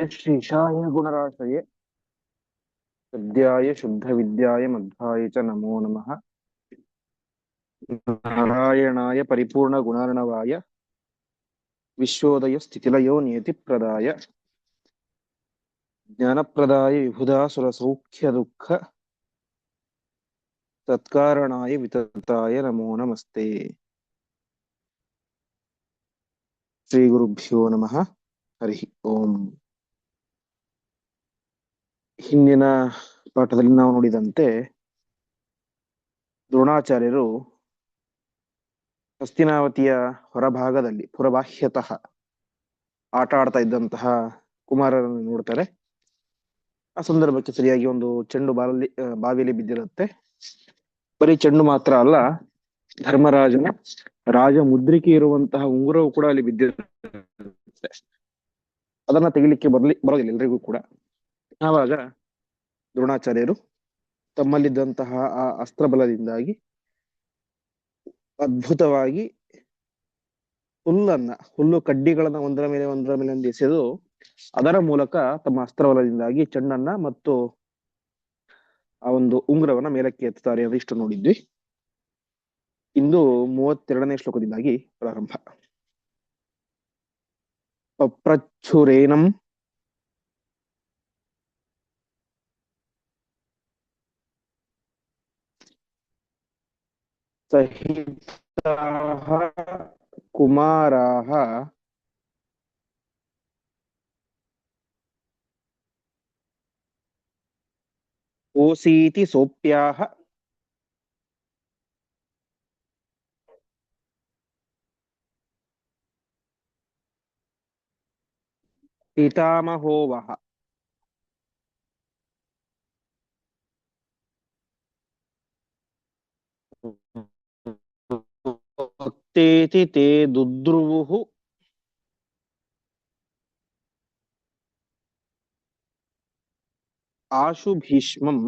यश्रीषाय गुणराशये शुद्ध शुद्धविद्याय च नमो नमः। नारायणाय परिपूर्णगुणार्णवाय विश्वोदयस्थितिलयो नियतिप्रदाय ज्ञानप्रदाय विबुधासुरसौख्यदुःख तत्कारणाय वितताय नमो नमस्ते। श्रीगुरुभ्यो नमः। हरि ओम। ಹಿಂದಿನ ಪಾಠದಲ್ಲಿ ನಾವು ನೋಡಿದಂತೆ ದ್ರೋಣಾಚಾರ್ಯರು ಹಸ್ತಿನಾವತಿಯ ಹೊರಭಾಗದಲ್ಲಿ ಪುರಬಾಹ್ಯತಃ ಆಟ ಆಡ್ತಾ ಇದ್ದಂತಹ ಕುಮಾರರನ್ನು ನೋಡ್ತಾರೆ. ಆ ಸಂದರ್ಭಕ್ಕೆ ಸರಿಯಾಗಿ ಒಂದು ಚೆಂಡು ಬಾಲಲ್ಲಿ ಬಾವಿಯಲ್ಲಿ ಬಿದ್ದಿರುತ್ತೆ. ಬರೀ ಚೆಂಡು ಮಾತ್ರ ಅಲ್ಲ, ಧರ್ಮರಾಜನ ರಾಜ ಮುದ್ರಿಕೆ ಇರುವಂತಹ ಉಂಗುರವು ಕೂಡ ಅಲ್ಲಿ ಬಿದ್ದಿರುತ್ತೆ. ಅದನ್ನ ತೆಗಿಲಿಕ್ಕೆ ಬರ್ಲಿ, ಬರೋದಿಲ್ಲ ಎಲ್ರಿಗೂ ಕೂಡ. ಆವಾಗ ದ್ರೋಣಾಚಾರ್ಯರು ತಮ್ಮಲ್ಲಿದ್ದಂತಹ ಆ ಅಸ್ತ್ರಬಲದಿಂದಾಗಿ ಅದ್ಭುತವಾಗಿ ಹುಲ್ಲನ್ನ, ಹುಲ್ಲು ಕಡ್ಡಿಗಳನ್ನ ಒಂದರ ಮೇಲೆ ಒಂದರ ಮೇಲೆ ಎಸೆದು ಅದರ ಮೂಲಕ ತಮ್ಮ ಅಸ್ತ್ರಬಲದಿಂದಾಗಿ ಚೆಂಡನ್ನ ಮತ್ತು ಆ ಒಂದು ಉಂಗುರವನ್ನ ಮೇಲಕ್ಕೆ ಎತ್ತುತ್ತಾರೆ ಅಂತ ಇಷ್ಟು ನೋಡಿದ್ವಿ. ಇಂದು ಮೂವತ್ತೆರಡನೇ ಶ್ಲೋಕದಿಂದಾಗಿ ಪ್ರಾರಂಭ. ಪಪ್ರಚ್ಛುರೇನಂ सहिताः कुमाराः ओसीति सोऽप्याः पितामहोवः। भक्तेति ते दुद्रुवुः। आशु भीष्मम्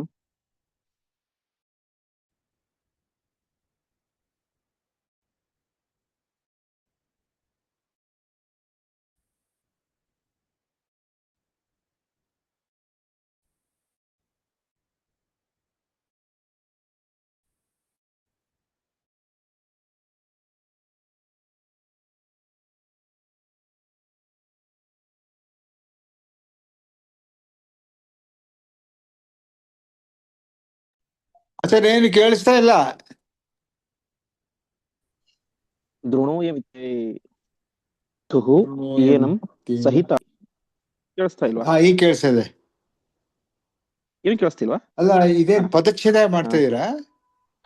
ಆಚಾರ್ಯ ಏನು ಕೇಳಿಸ್ತಾ ಇಲ್ಲ. ದ್ರೋಣೋಯ ತುಹು ಏನಂ ಸಹಿತ. ಕೇಳಿಸ್ತಾ ಇಲ್ವಾ? ಹಾ ಈ ಕೇಳಿಸ್ತಾ ಇದೆ. ಏನು ಕೇಳಿಸ್ತಿಲ್ವಾ ಅಲ್ಲ ಇದೇ ಪದಚ್ಛೇದ ಮಾಡ್ತಾ ಇದ್ದೀರಾ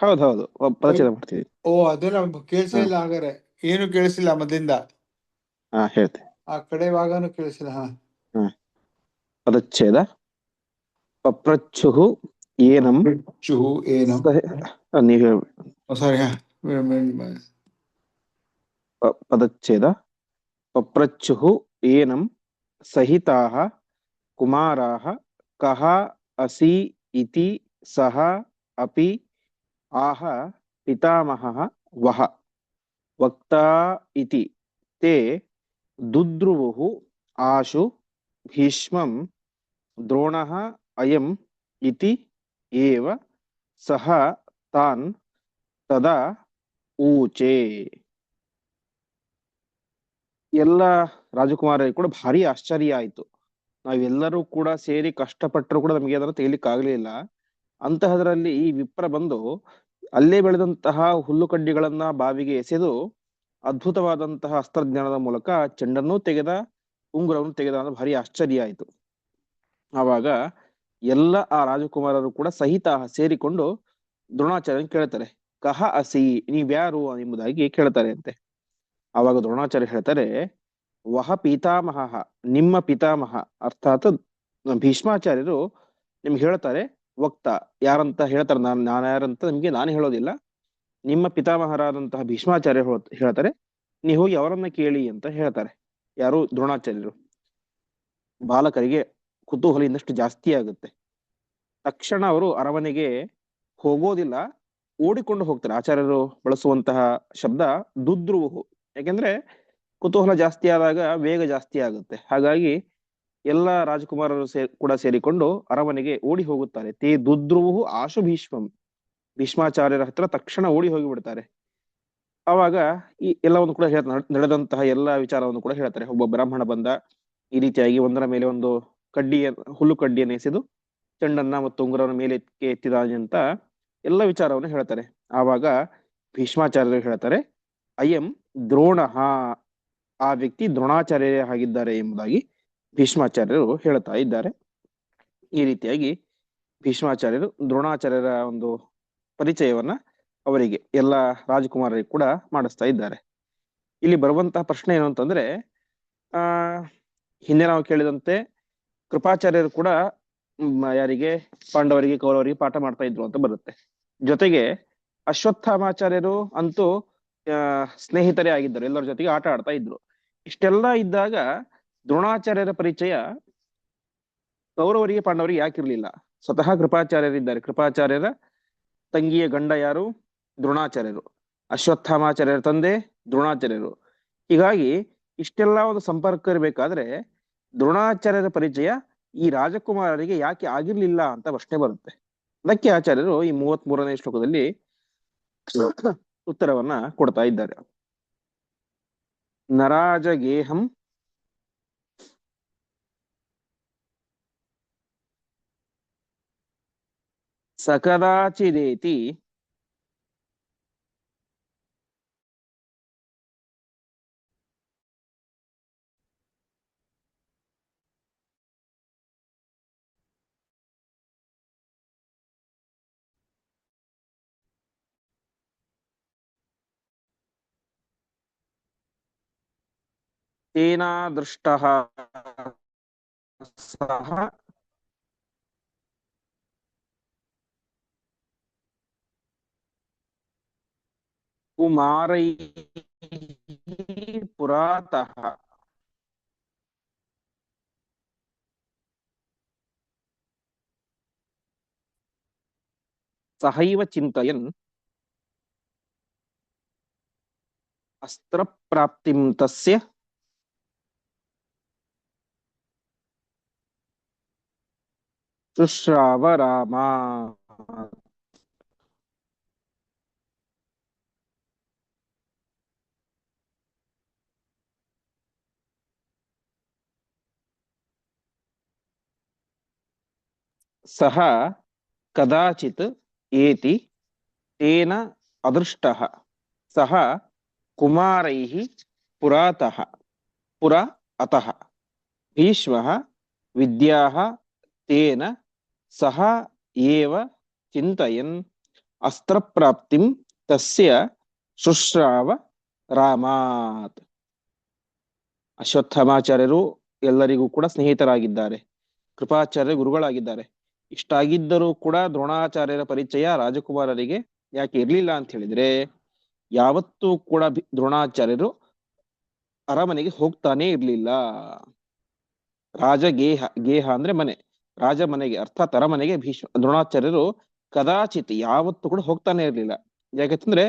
ಹೌದು ಹೌದು ಪದಚ್ಛೇದ ಮಾಡ್ತಿದ್ದೀವಿ ಓ ಅದು ನಮ್ಗೆ ಕೇಳಿಸ್ತಾ ಇಲ್ಲ ಹಾಗಾದ್ರೆ. ಏನು ಕೇಳಿಸಿಲ್ಲ ಮೊದಲಿಂದ ಹಾ ಹೇಳ್ತೆ. ಆ ಕಡೆ ಭಾಗನು ಕೇಳಿಸಿಲ್ಲ ಹಾ. ಪದಚ್ಛೇದ. ಪಪ್ರಚ್ಛುಹು एनम चुः एनम नी सारी पदच्छेद। पप्रच्छुः एनं सहिताः कुमाराः कः असि इति सः अपि आह पितामहः वः। वक्ता इति। ते दुद्रुवुः आशु भीष्मं द्रोणः अयम् इति ಏವ ಸಹ ತಾನ್ ತದಾ ಊಚೆ. ಎಲ್ಲ ರಾಜಕುಮಾರ ಕೂಡ ಭಾರಿ ಆಶ್ಚರ್ಯ ಆಯ್ತು. ನಾವೆಲ್ಲರೂ ಕೂಡ ಸೇರಿ ಕಷ್ಟಪಟ್ಟರು ಕೂಡ ನಮಗೆ ಅದನ್ನು ತೆಗಿಲಿಕ್ಕೆ ಆಗ್ಲಿಲ್ಲ. ಅಂತಹದ್ರಲ್ಲಿ ಈ ವಿಪ್ರ ಬಂದು ಅಲ್ಲೇ ಬೆಳೆದಂತಹ ಹುಲ್ಲುಕಡ್ಡಿಗಳನ್ನ ಬಾವಿಗೆ ಎಸೆದು ಅದ್ಭುತವಾದಂತಹ ಅಸ್ತ್ರಜ್ಞಾನದ ಮೂಲಕ ಚೆಂಡನ್ನು ತೆಗೆದ, ಉಂಗುರವನ್ನು ತೆಗೆದ ಭಾರಿ ಆಶ್ಚರ್ಯ ಆಯಿತು. ಆವಾಗ ಎಲ್ಲ ಆ ರಾಜಕುಮಾರರು ಕೂಡ ಸಹಿತ ಸೇರಿಕೊಂಡು ದ್ರೋಣಾಚಾರ್ಯ ಕೇಳ್ತಾರೆ. ಕಹ ಅಸಿ, ನೀವ್ಯಾರು ಎಂಬುದಾಗಿ ಕೇಳ್ತಾರೆ ಅಂತೆ. ಆವಾಗ ದ್ರೋಣಾಚಾರ್ಯ ಹೇಳ್ತಾರೆ, ವಹ ಪಿತಾಮಹ, ನಿಮ್ಮ ಪಿತಾಮಹ, ಅರ್ಥಾತ್ ಭೀಷ್ಮಾಚಾರ್ಯರು ನಿಮ್ಗೆ ಹೇಳ್ತಾರೆ, ವಕ್ತ, ಯಾರಂತ ಹೇಳ್ತಾರೆ, ನಾನು ನಾನು ಯಾರಂತ ನಿಮ್ಗೆ ನಾನು ಹೇಳೋದಿಲ್ಲ. ನಿಮ್ಮ ಪಿತಾಮಹರಾದಂತಹ ಭೀಷ್ಮಾಚಾರ್ಯ ಹೇಳ್ತಾರೆ, ನೀವು ಹೋಗಿ ಅವರನ್ನ ಕೇಳಿ ಅಂತ ಹೇಳ್ತಾರೆ, ಯಾರು ದ್ರೋಣಾಚಾರ್ಯರು. ಬಾಲಕರಿಗೆ ಕುತೂಹಲ ಇನ್ನಷ್ಟು ಜಾಸ್ತಿ ಆಗುತ್ತೆ. ತಕ್ಷಣ ಅವರು ಅರಮನೆಗೆ ಹೋಗೋದಿಲ್ಲ, ಓಡಿಕೊಂಡು ಹೋಗ್ತಾರೆ. ಆಚಾರ್ಯರು ಬಳಸುವಂತಹ ಶಬ್ದ ದುದ್ರುವು. ಯಾಕೆಂದ್ರೆ ಕುತೂಹಲ ಜಾಸ್ತಿ ಆದಾಗ ವೇಗ ಜಾಸ್ತಿ ಆಗುತ್ತೆ. ಹಾಗಾಗಿ ಎಲ್ಲ ರಾಜಕುಮಾರರು ಸೇ, ಕೂಡ ಸೇರಿಕೊಂಡು ಅರಮನೆಗೆ ಓಡಿ ಹೋಗುತ್ತಾರೆ. ತೇ ದುದ್ರುವು ಆಶು ಭೀಷ್ಮಂ ಭೀಷ್ಮಾಚಾರ್ಯರ ಹತ್ರ ತಕ್ಷಣ ಓಡಿ ಹೋಗಿಬಿಡ್ತಾರೆ. ಅವಾಗ ಈ ಎಲ್ಲವನ್ನು ಕೂಡ ಹೇಳ್ತಾರೆ ನಡೆದಂತಹ ಎಲ್ಲ ವಿಚಾರವನ್ನು ಕೂಡ ಹೇಳ್ತಾರೆ. ಒಬ್ಬ ಬ್ರಾಹ್ಮಣ ಬಂದ, ಈ ರೀತಿಯಾಗಿ ಒಂದರ ಮೇಲೆ ಒಂದು ಕಡ್ಡಿಯ ಹುಲ್ಲು ಕಡ್ಡಿಯನ್ನು ಎಸೆದು ಚೆಂಡನ್ನ ಮತ್ತು ಉಂಗುರನ ಮೇಲೆ ಎತ್ತಿದ ಅಂತ ಎಲ್ಲ ವಿಚಾರವನ್ನು ಹೇಳ್ತಾರೆ. ಆವಾಗ ಭೀಷ್ಮಾಚಾರ್ಯರು ಹೇಳ್ತಾರೆ, ಅಯಂ ದ್ರೋಣ, ಆ ವ್ಯಕ್ತಿ ದ್ರೋಣಾಚಾರ್ಯರೇ ಆಗಿದ್ದಾರೆ ಎಂಬುದಾಗಿ ಭೀಷ್ಮಾಚಾರ್ಯರು ಹೇಳ್ತಾ ಇದ್ದಾರೆ. ಈ ರೀತಿಯಾಗಿ ಭೀಷ್ಮಾಚಾರ್ಯರು ದ್ರೋಣಾಚಾರ್ಯರ ಒಂದು ಪರಿಚಯವನ್ನ ಅವರಿಗೆ, ಎಲ್ಲ ರಾಜಕುಮಾರರಿಗೆ ಕೂಡ ಮಾಡಿಸ್ತಾ ಇದ್ದಾರೆ. ಇಲ್ಲಿ ಬರುವಂತಹ ಪ್ರಶ್ನೆ ಏನು ಅಂತಂದ್ರೆ, ಆ, ಹಿಂದೆ ನಾವು ಕೇಳಿದಂತೆ ಕೃಪಾಚಾರ್ಯರು ಕೂಡ ಯಾರಿಗೆ, ಪಾಂಡವರಿಗೆ, ಕೌರವರಿಗೆ ಪಾಠ ಮಾಡ್ತಾ ಇದ್ರು ಅಂತ ಬರುತ್ತೆ. ಜೊತೆಗೆ ಅಶ್ವತ್ಥಾಮಾಚಾರ್ಯರು ಅಂತೂ ಸ್ನೇಹಿತರೇ ಆಗಿದ್ದರು. ಎಲ್ಲರ ಜೊತೆಗೆ ಆಟ ಆಡ್ತಾ ಇದ್ರು. ಇಷ್ಟೆಲ್ಲ ಇದ್ದಾಗ ದ್ರೋಣಾಚಾರ್ಯರ ಪರಿಚಯ ಕೌರವರಿಗೆ, ಪಾಂಡವರಿಗೆ ಯಾಕಿರ್ಲಿಲ್ಲ. ಸ್ವತಃ ಕೃಪಾಚಾರ್ಯರಿದ್ದಾರೆ. ಕೃಪಾಚಾರ್ಯರ ತಂಗಿಯ ಗಂಡ ಯಾರು? ದ್ರೋಣಾಚಾರ್ಯರು. ಅಶ್ವತ್ಥಾಮಾಚಾರ್ಯರ ತಂದೆ ದ್ರೋಣಾಚಾರ್ಯರು. ಹೀಗಾಗಿ ಇಷ್ಟೆಲ್ಲ ಒಂದು ಸಂಪರ್ಕ ಇರಬೇಕಾದ್ರೆ ದ್ರೋಣಾಚಾರ್ಯರ ಪರಿಚಯ ಈ ರಾಜಕುಮಾರರಿಗೆ ಯಾಕೆ ಆಗಿರ್ಲಿಲ್ಲ ಅಂತ ಪ್ರಶ್ನೆ ಬರುತ್ತೆ. ಅದಕ್ಕೆ ಆಚಾರ್ಯರು ಈ ಮೂವತ್ ಮೂರನೇ ಶ್ಲೋಕದಲ್ಲಿ ಉತ್ತರವನ್ನ ಕೊಡ್ತಾ ಇದ್ದಾರೆ. ನರಾಜ ಗೇಹಂ ಸಕದಾಚಿದೇತಿ ತೇನ ದೃಷ್ಟಃ ಸಹ ಕುಮಾರೈ ಪುರಾತಃ ಸಹೈವ ಚಿಂತಯನ್ ಅಸ್ತ್ರಪ್ರಾಪ್ತಿಂ ತಸ್ಯ ಶುಶ್ರಾವ ರಾಮ ಸಹ ಕದಾಚಿತ್ ಏತಿ ತೇನ ಅದೃಷ್ಟಃ ಸಹ ಕುಮಾರೈಃ ಪುರಾತಃ ಪುರ ಅತಃ ಭೀಷ್ಮಃ ವಿದ್ಯಾಃ ತೇನ ಸಹ ಏವ ಚಿಂತಯನ್ ಅಸ್ತ್ರಪ್ರಾಪ್ತಿಂ ತಸ್ಯ ಶುಶ್ರಾವ ರಾಮಾತ್. ಅಶ್ವತ್ಥಮಾಚಾರ್ಯರು ಎಲ್ಲರಿಗೂ ಕೂಡ ಸ್ನೇಹಿತರಾಗಿದ್ದಾರೆ. ಕೃಪಾಚಾರ್ಯ ಗುರುಗಳಾಗಿದ್ದಾರೆ. ಇಷ್ಟಾಗಿದ್ದರೂ ಕೂಡ ದ್ರೋಣಾಚಾರ್ಯರ ಪರಿಚಯ ರಾಜಕುಮಾರರಿಗೆ ಯಾಕೆ ಇರ್ಲಿಲ್ಲ ಅಂತ ಹೇಳಿದ್ರೆ, ಯಾವತ್ತೂ ಕೂಡ ದ್ರೋಣಾಚಾರ್ಯರು ಅರಮನೆಗೆ ಹೋಗ್ತಾನೆ ಇರ್ಲಿಲ್ಲ. ರಾಜ ಗೇಹ ಗೇಹ ಅಂದ್ರೆ ಮನೆ. ರಾಜ ಮನೆಗೆ, ಅರ್ಥಾತ್ ಅರಮನೆಗೆ ಭೀಷ್ಮ, ದ್ರೋಣಾಚಾರ್ಯರು ಕದಾಚಿತ್ ಯಾವತ್ತೂ ಕೂಡ ಹೋಗ್ತಾನೆ ಇರ್ಲಿಲ್ಲ. ಯಾಕಂತಂದ್ರೆ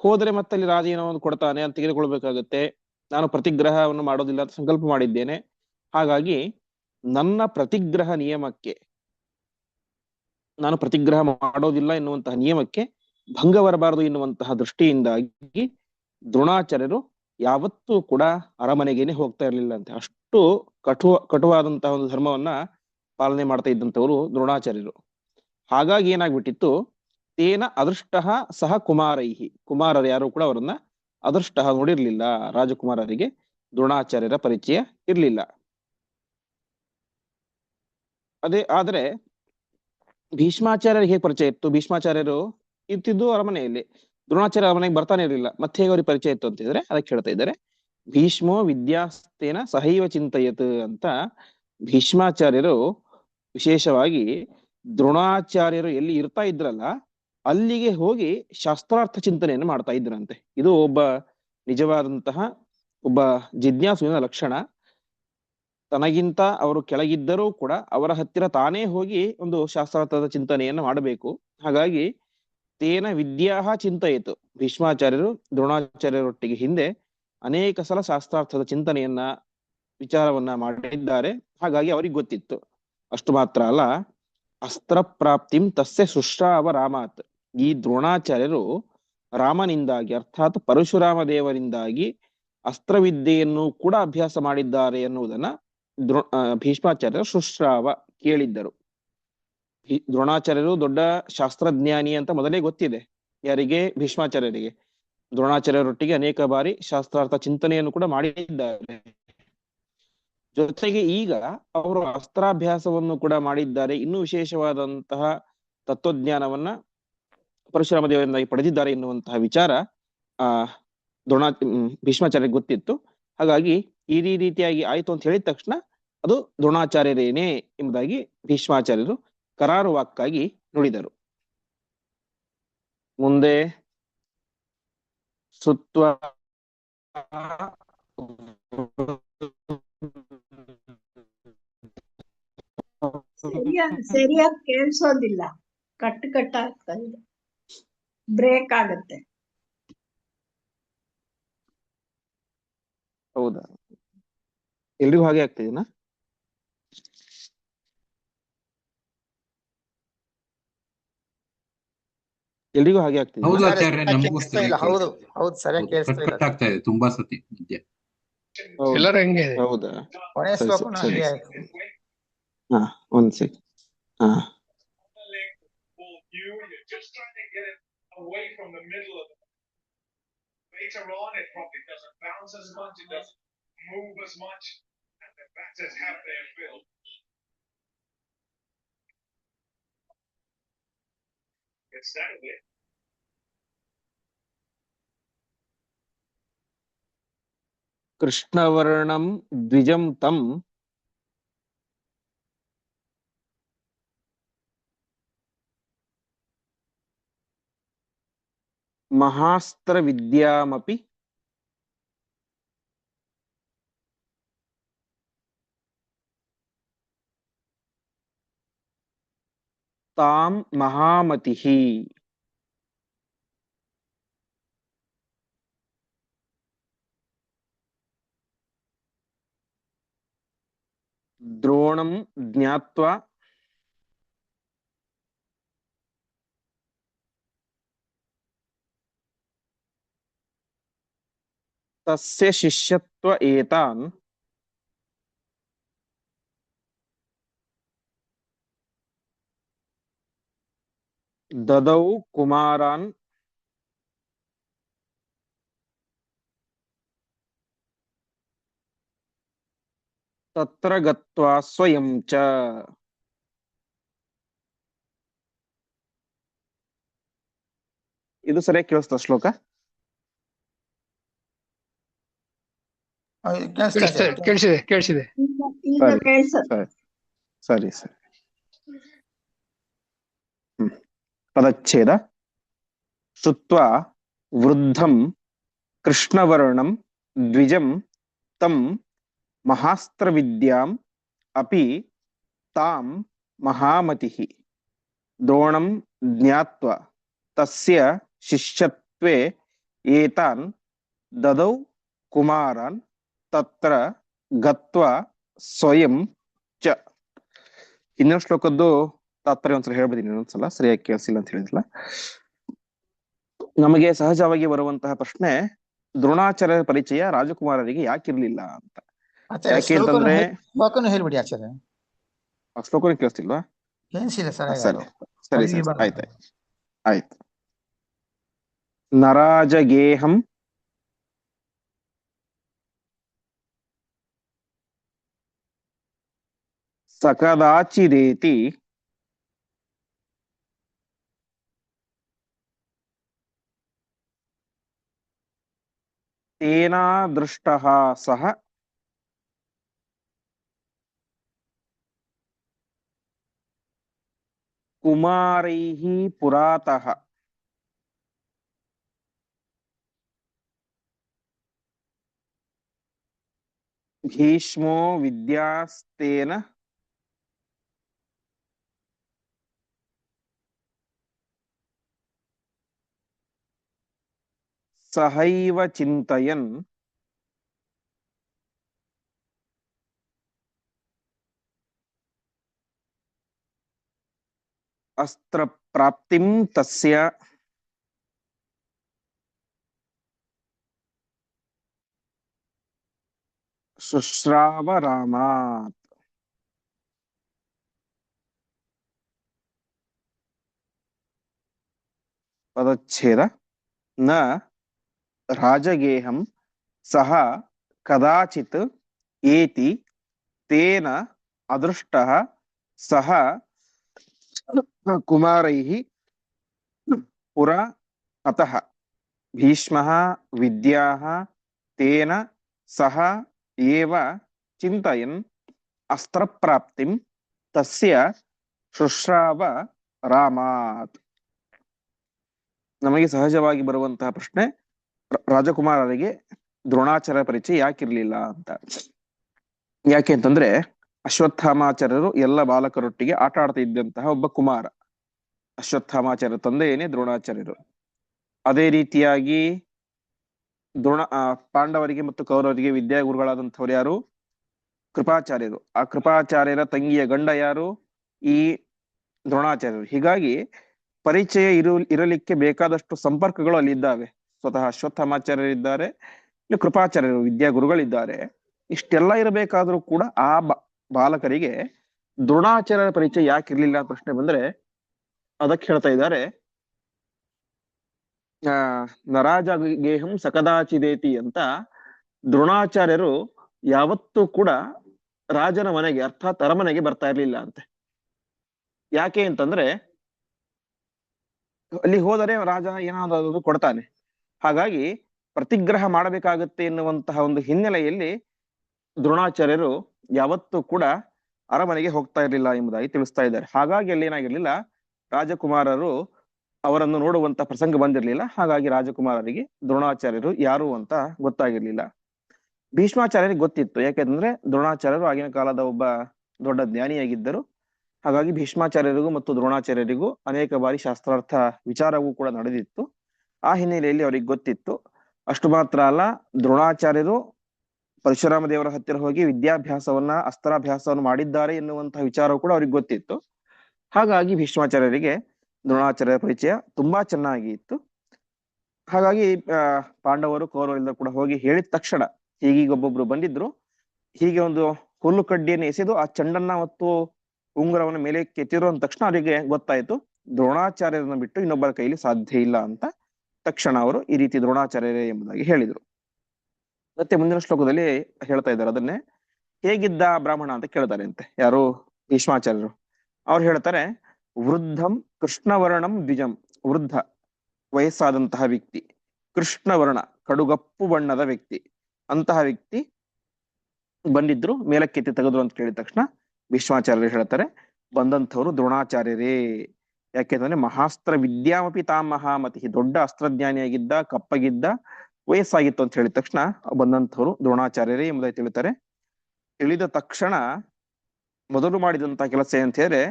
ಹೋದ್ರೆ ಮತ್ತೆ ಅಲ್ಲಿ ರಾಜ ಏನೋ ಒಂದು ಕೊಡ್ತಾನೆ ಅಂತ ತೆಗೆದುಕೊಳ್ಬೇಕಾಗತ್ತೆ ನಾನು ಪ್ರತಿಗ್ರಹವನ್ನು ಮಾಡೋದಿಲ್ಲ ಅಂತ ಸಂಕಲ್ಪ ಮಾಡಿದ್ದೇನೆ. ಹಾಗಾಗಿ ನನ್ನ ಪ್ರತಿಗ್ರಹ ನಿಯಮಕ್ಕೆ, ನಾನು ಪ್ರತಿಗ್ರಹ ಮಾಡೋದಿಲ್ಲ ಎನ್ನುವಂತಹ ನಿಯಮಕ್ಕೆ ಭಂಗ ಬರಬಾರದು ಎನ್ನುವಂತಹ ದೃಷ್ಟಿಯಿಂದಾಗಿ ದ್ರೋಣಾಚಾರ್ಯರು ಯಾವತ್ತೂ ಕೂಡ ಅರಮನೆಗೇನೆ ಹೋಗ್ತಾ ಇರಲಿಲ್ಲ ಅಂತ. ಅಷ್ಟು ಕಠು ಕಟುವಾದಂತಹ ಒಂದು ಧರ್ಮವನ್ನ ಪಾಲನೆ ಮಾಡ್ತಾ ಇದ್ದಂಥವ್ರು ದ್ರೋಣಾಚಾರ್ಯರು. ಹಾಗಾಗಿ ಏನಾಗ್ಬಿಟ್ಟಿತ್ತು? ತೇನ ಅದೃಷ್ಟ ಸಹ ಕುಮಾರೈಹಿ. ಕುಮಾರರು ಯಾರು ಕೂಡ ಅವರನ್ನ ಅದೃಷ್ಟ ನೋಡಿರ್ಲಿಲ್ಲ. ರಾಜಕುಮಾರರಿಗೆ ದ್ರೋಣಾಚಾರ್ಯರ ಪರಿಚಯ ಇರ್ಲಿಲ್ಲ. ಅದೇ, ಆದ್ರೆ ಭೀಷ್ಮಾಚಾರ್ಯರಿಗೆ ಹೇಗೆ ಪರಿಚಯ ಇತ್ತು? ಭೀಷ್ಮಾಚಾರ್ಯರು ಇರ್ತಿದ್ದು ಅರಮನೆಯಲ್ಲಿ. ದ್ರೋಣಾಚಾರ್ಯ ಅರಮನೆಗೆ ಬರ್ತಾನೆ ಇರಲಿಲ್ಲ. ಮತ್ತೆ ಹೇಗೆ ಅವ್ರಿಗೆ ಪರಿಚಯ ಇತ್ತು ಅಂತಿದ್ರೆ ಅದಕ್ಕೆ ಹೇಳ್ತಾ ಇದ್ದಾರೆ, ಭೀಷ್ಮೋ ವಿದ್ಯಾಸ್ತೇನ ಸಹೈವ ಚಿಂತಯತ್ ಅಂತ ಭೀಷ್ಮಾಚಾರ್ಯರು ವಿಶೇಷವಾಗಿ ದ್ರೋಣಾಚಾರ್ಯರು ಎಲ್ಲಿ ಇರ್ತಾ ಇದ್ರಲ್ಲ, ಅಲ್ಲಿಗೆ ಹೋಗಿ ಶಾಸ್ತ್ರಾರ್ಥ ಚಿಂತನೆಯನ್ನು ಮಾಡ್ತಾ ಇದ್ರಂತೆ. ಇದು ಒಬ್ಬ ನಿಜವಾದಂತಹ ಒಬ್ಬ ಜಿಜ್ಞಾಸುವಿನ ಲಕ್ಷಣ. ತನಗಿಂತ ಅವರು ಕೆಳಗಿದ್ದರೂ ಕೂಡ ಅವರ ಹತ್ತಿರ ತಾನೇ ಹೋಗಿ ಒಂದು ಶಾಸ್ತ್ರಾರ್ಥದ ಚಿಂತನೆಯನ್ನು ಮಾಡಬೇಕು. ಹಾಗಾಗಿ ತೇನ ವಿದ್ಯಾ ಚಿಂತೆಯಿತು. ಭೀಷ್ಮಾಚಾರ್ಯರು ದ್ರೋಣಾಚಾರ್ಯರೊಟ್ಟಿಗೆ ಹಿಂದೆ ಅನೇಕ ಸಲ ಶಾಸ್ತ್ರಾರ್ಥದ ಚಿಂತನೆಯನ್ನ, ವಿಚಾರವನ್ನ ಮಾಡಿದ್ದಾರೆ. ಹಾಗಾಗಿ ಅವರಿಗೆ ಗೊತ್ತಿತ್ತು. ಅಷ್ಟು ಮಾತ್ರ ಅಲ್ಲ ಅಸ್ತ್ರ ಪ್ರಾಪ್ತಿಂ ತಸ್ಯ ಶುಶ್ರಾವ ರಾಮಾತ್. ಈ ದ್ರೋಣಾಚಾರ್ಯರು ರಾಮನಿಂದಾಗಿ, ಅರ್ಥಾತ್ ಪರಶುರಾಮ ದೇವರಿಂದಾಗಿ ಅಸ್ತ್ರವಿದ್ಯೆಯನ್ನು ಕೂಡ ಅಭ್ಯಾಸ ಮಾಡಿದ್ದಾರೆ ಎನ್ನುವುದನ್ನ ದ್ರೋ ಭೀಷ್ಮಾಚಾರ್ಯರು ಶುಶ್ರಾವ ಕೇಳಿದ್ದರು. ದ್ರೋಣಾಚಾರ್ಯರು ದೊಡ್ಡ ಶಾಸ್ತ್ರಜ್ಞಾನಿ ಅಂತ ಮೊದಲೇ ಗೊತ್ತಿದೆ ಯಾರಿಗೆ? ಭೀಷ್ಮಾಚಾರ್ಯರಿಗೆ. ದ್ರೋಣಾಚಾರ್ಯರೊಟ್ಟಿಗೆ ಅನೇಕ ಬಾರಿ ಶಾಸ್ತ್ರಾರ್ಥ ಚಿಂತನೆಯನ್ನು ಕೂಡ ಮಾಡಿದ್ದಾರೆ. ಜೊತೆಗೆ ಈಗ ಅವರು ಅಸ್ತ್ರಾಭ್ಯಾಸವನ್ನು ಕೂಡ ಮಾಡಿದ್ದಾರೆ. ಇನ್ನೂ ವಿಶೇಷವಾದಂತಹ ತತ್ವಜ್ಞಾನವನ್ನ ಪರಶುರಾಮ ದೇವರಿಂದಾಗಿ ಪಡೆದಿದ್ದಾರೆ ಎನ್ನುವಂತಹ ವಿಚಾರ, ಆ, ದ್ರೋಣ ಭೀಷ್ಮಾಚಾರ್ಯ ಗೊತ್ತಿತ್ತು. ಹಾಗಾಗಿ ಈ ರೀತಿಯಾಗಿ ಆಯ್ತು ಅಂತ ಹೇಳಿದ ತಕ್ಷಣ ಅದು ದ್ರೋಣಾಚಾರ್ಯರೇನೇ ಎಂಬುದಾಗಿ ಭೀಷ್ಮಾಚಾರ್ಯರು ಕರಾರುವಾಕ್ಕಾಗಿ ನುಡಿದರು. ಮುಂದೆ ಸುತ್ವ ಸರಿಯಾಗಿ ಸರಿಯಾಗಿ ಕೇಳಿಸೋದಿಲ್ಲ. ಕಟ್ ಕಟ್ ಆಗ್ತಾ ಇದೆ. ಬ್ರೇಕ್ ಆಗುತ್ತೆ. ಹೌದಾ? ಎಲ್ರಿಗೂ ಹಾಗೆ ಆಗ್ತಿದೆನಾ? ಎಲ್ರಿಗೂ ಹಾಗೆ ಆಗ್ತಿದೆ ಹೌದು ಆಚಾರ್ಯ ನಮಗೂ ಇಲ್ಲ. ಹೌದು ಹೌದು ಸರಿಯಾಗಿ ಕೇಳಿಸ್ತಾ ಇಲ್ಲ. ಕಟ್ ಆಗ್ತಾ ಇದೆ ತುಂಬಾ ಸತಿ ಮಧ್ಯೆ ಎಲ್ಲರೂ ಹೆಂಗೆ? ಹೌದಾ? ಕೊನೆ ಶ್ಲೋಕನೂ. ಹಂಗೆ Uh, one second. Uh. You, you're just trying to get it away from the middle of it. Later on, it probably doesn't bounce as much, it doesn't move as much, and the batters have their fill. Get started with कृष्णवर्णं द्विजं तं ಮಹಾಸ್ತ್ರ ವಿದ್ಯಾಮಪಿ ತಾಂ ಮಹಾಮತಿಃ ದ್ರೋಣಂ ಜ್ಞಾತ್ವಾ ತಸ್ಯ ಶಿಷ್ಯತ್ವ ಏತಾನ್ ದದೌ ಕುಮಾರಾನ್ ತತ್ರ ಗತ್ವಾ ಸ್ವಯಂ ಚ ಇದು ಸರಿಯಾಗಿ ಕೇಳಿಸ್ತಾ ಶ್ಲೋಕ ಕೇಳಿಸ್ತಾ ಕೇಳಿಸ್ತಾ ಇದೆ. ಕೇಳಿಸಿದೆ ಕೇಳಿಸಿದೆ ಈಗ ಈಗ ಸರಿ. ಕೇಳಿಸುತ್ತೆ ಸರಿ ಸರಿ ಹ್ಮ್ ಪದಚ್ಛೇದ ಶುತ್ವಾ ವೃದ್ಧಂ ಕೃಷ್ಣವರ್ಣಂ ದ್ವಿಜಂ ತಂ ಮಹಾಸ್ತ್ರವಿದ್ಯಾಂ ಅಪಿ ತಾಂ ಮಹಾಮತಿಃ ದ್ರೋಣಂ ಜ್ಞಾತ್ವಾ ತಸ್ಯ ಶಿಷ್ಯತ್ವೇ ಏತಾನ್ ದದೌ ಕುಮಾರಾನ್ ತತ್ರ ಗತ್ವ ಸ್ವಯಂ ಚ. ಇನ್ನೊಂದು ಶ್ಲೋಕದ್ದು ತಾತ್ಪರ್ಯ ಒಂದ್ಸಲ ಹೇಳ್ಬಿದ್ದೀನಿ ಇನ್ನೊಂದ್ಸಲ ಸರಿಯಾಗಿ ಕೇಳಿಸಿಲ್ಲ ಅಂತ ಹೇಳಿದ್ಲ ನಮಗೆ ಸಹಜವಾಗಿ ಬರುವಂತಹ ಪ್ರಶ್ನೆ ದ್ರೋಣಾಚಾರ್ಯ ಪರಿಚಯ ರಾಜಕುಮಾರರಿಗೆ ಯಾಕಿರ್ಲಿಲ್ಲ ಅಂತ. ಯಾಕೆ ಅಂತಂದ್ರೆ ಹೇಳ್ಬಿಡಿ ಆಚಾರ್ಯ. ಶ್ಲೋಕನೇ ಕೇಳಿಸ್ತಿಲ್ವಾ? ಸರಿ ಸರಿ ಆಯ್ತು ಆಯ್ತು. ನರಾಜಗೇಹಂ ಸಕದಾಚಿರೇತಿ ತೇನಾ ದೃಷ್ಟಃ ಸಹ ಕುಮಾರೈಃ ಪುರಾತಃ ಭೀಷ್ಮೋ सहैव चिन्तयन्। अस्त्रप्राप्तिं तस्य शुश्रावरामात्। पदच्छेद न ರಾಜಗೇಹಂ ಸಹ ಕದಾಚಿತ್ ಏತಿ ತೇನ ಅದೃಷ್ಟ ಸಹ ಕುಮಾರೈ ಪುರ ಅತಃ ಭೀಷ್ಮ ವಿದ್ಯಾ ತೇನ ಸಹ ಏವ ಚಿಂತಯನ್ ಅಸ್ತ್ರಪ್ರಾಪ್ತಿಂ ತಸ್ಯ ಶುಶ್ರಾವ ರಾಮಾತ್. ನಮಗೆ ಸಹಜವಾಗಿ ಬರುವಂತಹ ಪ್ರಶ್ನೆ ರಾಜಕುಮಾರರಿಗೆ ದ್ರೋಣಾಚಾರ ಪರಿಚಯ ಯಾಕಿರ್ಲಿಲ್ಲ ಅಂತ. ಯಾಕೆ ಅಂತಂದ್ರೆ ಅಶ್ವತ್ಥಾಮಾಚಾರ್ಯರು ಎಲ್ಲ ಬಾಲಕರೊಟ್ಟಿಗೆ ಆಟ ಆಡ್ತಾ ಇದ್ದಂತಹ ಒಬ್ಬ ಕುಮಾರ. ಅಶ್ವತ್ಥಾಮಾಚಾರ್ಯ ತಂದೆಯೇನೆ ದ್ರೋಣಾಚಾರ್ಯರು. ಅದೇ ರೀತಿಯಾಗಿ ದ್ರೋಣ ಪಾಂಡವರಿಗೆ ಮತ್ತು ಕೌರವರಿಗೆ ವಿದ್ಯಾಗುರುಗಳಾದಂಥವ್ರು ಯಾರು? ಕೃಪಾಚಾರ್ಯರು. ಆ ಕೃಪಾಚಾರ್ಯರ ತಂಗಿಯ ಗಂಡ ಯಾರು? ಈ ದ್ರೋಣಾಚಾರ್ಯರು. ಹೀಗಾಗಿ ಪರಿಚಯ ಇರು, ಇರಲಿಕ್ಕೆ ಬೇಕಾದಷ್ಟು ಸಂಪರ್ಕಗಳು ಅಲ್ಲಿ ಇದ್ದಾವೆ ಸ್ವತಃ ಅಶ್ವತ್ಥಾಮಾಚಾರ್ಯರಿದ್ದಾರೆ, ಇಲ್ಲಿ ಕೃಪಾಚಾರ್ಯರು, ವಿದ್ಯಾಗುರುಗಳಿದ್ದಾರೆ. ಇಷ್ಟೆಲ್ಲ ಇರಬೇಕಾದ್ರೂ ಕೂಡ ಆ ಬಾಲಕರಿಗೆ ದ್ರೋಣಾಚಾರ್ಯರ ಪರಿಚಯ ಯಾಕೆ ಇರ್ಲಿಲ್ಲ ಪ್ರಶ್ನೆ ಬಂದ್ರೆ, ಅದಕ್ಕೆ ಹೇಳ್ತಾ ಇದ್ದಾರೆ. ಆ ನರಾಜ ಗೇಹಂ ಸಕದಾಚಿದೇತಿ ಅಂತ ದ್ರೋಣಾಚಾರ್ಯರು ಯಾವತ್ತೂ ಕೂಡ ರಾಜನ ಮನೆಗೆ, ಅರ್ಥಾತ್ ಅರಮನೆಗೆ ಬರ್ತಾ ಇರ್ಲಿಲ್ಲ ಅಂತೆ. ಯಾಕೆ ಅಂತಂದ್ರೆ, ಅಲ್ಲಿ ಹೋದರೆ ರಾಜ ಏನಾದರೂ ಕೊಡ್ತಾನೆ. ಹಾಗಾಗಿ ಪ್ರತಿಗ್ರಹ ಮಾಡಬೇಕಾಗುತ್ತೆ ಎನ್ನುವಂತಹ ಒಂದು ಹಿನ್ನೆಲೆಯಲ್ಲಿ ದ್ರೋಣಾಚಾರ್ಯರು ಯಾವತ್ತೂ ಕೂಡ ಅರಮನೆಗೆ ಹೋಗ್ತಾ ಇರಲಿಲ್ಲ ಎಂಬುದಾಗಿ ತಿಳಿಸ್ತಾ ಇದ್ದಾರೆ. ಹಾಗಾಗಿ ಅಲ್ಲಿ ಏನಾಗಿರ್ಲಿಲ್ಲ, ರಾಜಕುಮಾರರು ಅವರನ್ನು ನೋಡುವಂತ ಪ್ರಸಂಗ ಬಂದಿರಲಿಲ್ಲ. ಹಾಗಾಗಿ ರಾಜಕುಮಾರರಿಗೆ ದ್ರೋಣಾಚಾರ್ಯರು ಯಾರು ಅಂತ ಗೊತ್ತಾಗಿರ್ಲಿಲ್ಲ. ಭೀಷ್ಮಾಚಾರ್ಯರಿಗೆ ಗೊತ್ತಿತ್ತು. ಯಾಕೆಂದ್ರೆ ದ್ರೋಣಾಚಾರ್ಯರು ಆಗಿನ ಕಾಲದ ಒಬ್ಬ ದೊಡ್ಡ ಜ್ಞಾನಿಯಾಗಿದ್ದರು. ಹಾಗಾಗಿ ಭೀಷ್ಮಾಚಾರ್ಯರಿಗೂ ಮತ್ತು ದ್ರೋಣಾಚಾರ್ಯರಿಗೂ ಅನೇಕ ಬಾರಿ ಶಾಸ್ತ್ರಾರ್ಥ ವಿಚಾರವೂ ಕೂಡ ನಡೆದಿತ್ತು. ಆ ಹಿನ್ನೆಲೆಯಲ್ಲಿ ಅವರಿಗೆ ಗೊತ್ತಿತ್ತು. ಅಷ್ಟು ಮಾತ್ರ ಅಲ್ಲ, ದ್ರೋಣಾಚಾರ್ಯರು ಪರಶುರಾಮ ದೇವರ ಹತ್ತಿರ ಹೋಗಿ ವಿದ್ಯಾಭ್ಯಾಸವನ್ನ, ಅಸ್ತ್ರಾಭ್ಯಾಸವನ್ನು ಮಾಡಿದ್ದಾರೆ ಎನ್ನುವಂತಹ ವಿಚಾರವೂ ಕೂಡ ಅವ್ರಿಗೆ ಗೊತ್ತಿತ್ತು. ಹಾಗಾಗಿ ಭೀಷ್ಮಾಚಾರ್ಯರಿಗೆ ದ್ರೋಣಾಚಾರ್ಯರ ಪರಿಚಯ ತುಂಬಾ ಚೆನ್ನಾಗಿ ಇತ್ತು. ಹಾಗಾಗಿ ಪಾಂಡವರು ಕೌರವರಿಂದ ಕೂಡ ಹೋಗಿ ಹೇಳಿದ ತಕ್ಷಣ ಹೀಗೀಗ ಒಬ್ಬೊಬ್ರು ಬಂದಿದ್ರು. ಹೀಗೆ ಒಂದು ಹುಲ್ಲು ಕಡ್ಡಿಯನ್ನು ಎಸೆದು ಆ ಚಂಡನ್ನ ಮತ್ತು ಉಂಗುರವನ್ನ ಮೇಲೆ ಕೆತ್ತಿರೋ ಅಂದ ತಕ್ಷಣ ಅವರಿಗೆ ಗೊತ್ತಾಯ್ತು. ದ್ರೋಣಾಚಾರ್ಯರನ್ನ ಬಿಟ್ಟು ಇನ್ನೊಬ್ಬರ ಕೈಲಿ ಸಾಧ್ಯ ಇಲ್ಲ ಅಂತ. ತಕ್ಷಣ ಅವರು ಈ ರೀತಿ ದ್ರೋಣಾಚಾರ್ಯರೇ ಎಂಬುದಾಗಿ ಹೇಳಿದರು. ಮತ್ತೆ ಮುಂದಿನ ಶ್ಲೋಕದಲ್ಲಿ ಹೇಳ್ತಾ ಇದ್ದಾರೆ ಅದನ್ನೇ, ಹೇಗಿದ್ದ ಬ್ರಾಹ್ಮಣ ಅಂತ ಕೇಳ್ತಾರೆ ಅಂತೆ ಯಾರು? ಭೀಷ್ಮಾಚಾರ್ಯರು. ಅವ್ರು ಹೇಳ್ತಾರೆ, ವೃದ್ಧಂ ಕೃಷ್ಣವರ್ಣಂ ದ್ವಿಜಂ. ವೃದ್ಧ, ವಯಸ್ಸಾದಂತಹ ವ್ಯಕ್ತಿ. ಕೃಷ್ಣವರ್ಣ, ಕಡುಗಪ್ಪು ಬಣ್ಣದ ವ್ಯಕ್ತಿ. ಅಂತಹ ವ್ಯಕ್ತಿ ಬಂದಿದ್ರು, ಮೇಲಕ್ಕೆತ್ತಿ ತೆಗೆದ್ರು ಅಂತ ಕೇಳಿದ ತಕ್ಷಣ ಭೀಷ್ಮಾಚಾರ್ಯರು ಹೇಳ್ತಾರೆ, ಬಂದಂಥವ್ರು ದ್ರೋಣಾಚಾರ್ಯರೇ. ಯಾಕೆಂದ್ರೆ ಮಹಾಸ್ತ್ರ ವಿದ್ಯಾಮಪಿ ತಾಮಹಾಮತಿ ದೊಡ್ಡ ಅಸ್ತ್ರಜ್ಞಾನಿಯಾಗಿದ್ದ, ಕಪ್ಪಗಿದ್ದ, ವಯಸ್ಸಾಗಿತ್ತು ಅಂತ ಹೇಳಿದ ತಕ್ಷಣ ಬಂದಂಥವ್ರು ದ್ರೋಣಾಚಾರ್ಯರೇ ಎಂಬುದಾಗಿ ತಿಳಿತಾರೆ. ತಿಳಿದ ತಕ್ಷಣ ಮೊದಲು ಮಾಡಿದಂತ ಕೆಲಸ ಅಂತ ಹೇಳಿದ್ರೆ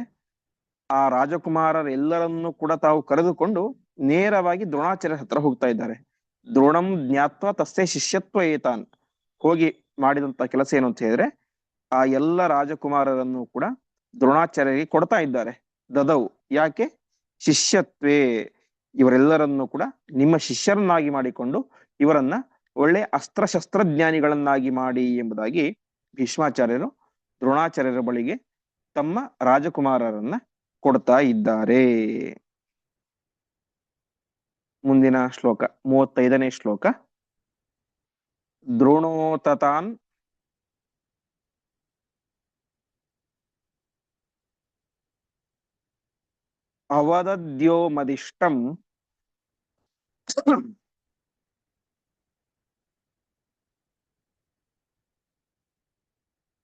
ಆ ರಾಜಕುಮಾರರೆಲ್ಲರನ್ನು ಕೂಡ ತಾವು ಕರೆದುಕೊಂಡು ನೇರವಾಗಿ ದ್ರೋಣಾಚಾರ್ಯ ಹತ್ರ ಹೋಗ್ತಾ ಇದ್ದಾರೆ. ದ್ರೋಣಂ ಜ್ಞಾತ್ವ ತಸ್ಸೇ ಶಿಷ್ಯತ್ವ ಏತಾನ್. ಹೋಗಿ ಮಾಡಿದಂತ ಕೆಲಸ ಏನು ಅಂತ ಹೇಳಿದ್ರೆ ಆ ಎಲ್ಲ ರಾಜಕುಮಾರರನ್ನು ಕೂಡ ದ್ರೋಣಾಚಾರ್ಯರಿಗೆ ಕೊಡ್ತಾ ಇದ್ದಾರೆ. ದದವು ಯಾಕೆ? ಶಿಷ್ಯತ್ವೇ. ಇವರೆಲ್ಲರನ್ನು ಕೂಡ ನಿಮ್ಮ ಶಿಷ್ಯರನ್ನಾಗಿ ಮಾಡಿಕೊಂಡು ಇವರನ್ನ ಒಳ್ಳೆ ಅಸ್ತ್ರಶಸ್ತ್ರಜ್ಞಾನಿಗಳನ್ನಾಗಿ ಮಾಡಿ ಎಂಬುದಾಗಿ ಭೀಷ್ಮಾಚಾರ್ಯರು ದ್ರೋಣಾಚಾರ್ಯರ ಬಳಿಗೆ ತಮ್ಮ ರಾಜಕುಮಾರರನ್ನ ಕೊಡ್ತಾ ಇದ್ದಾರೆ. ಮುಂದಿನ ಶ್ಲೋಕ, ಮೂವತ್ತೈದನೇ ಶ್ಲೋಕ. ದ್ರೋಣೋತತಾನ್ ಅವದದ್ಯೋಮದಿಷ್ಟಂ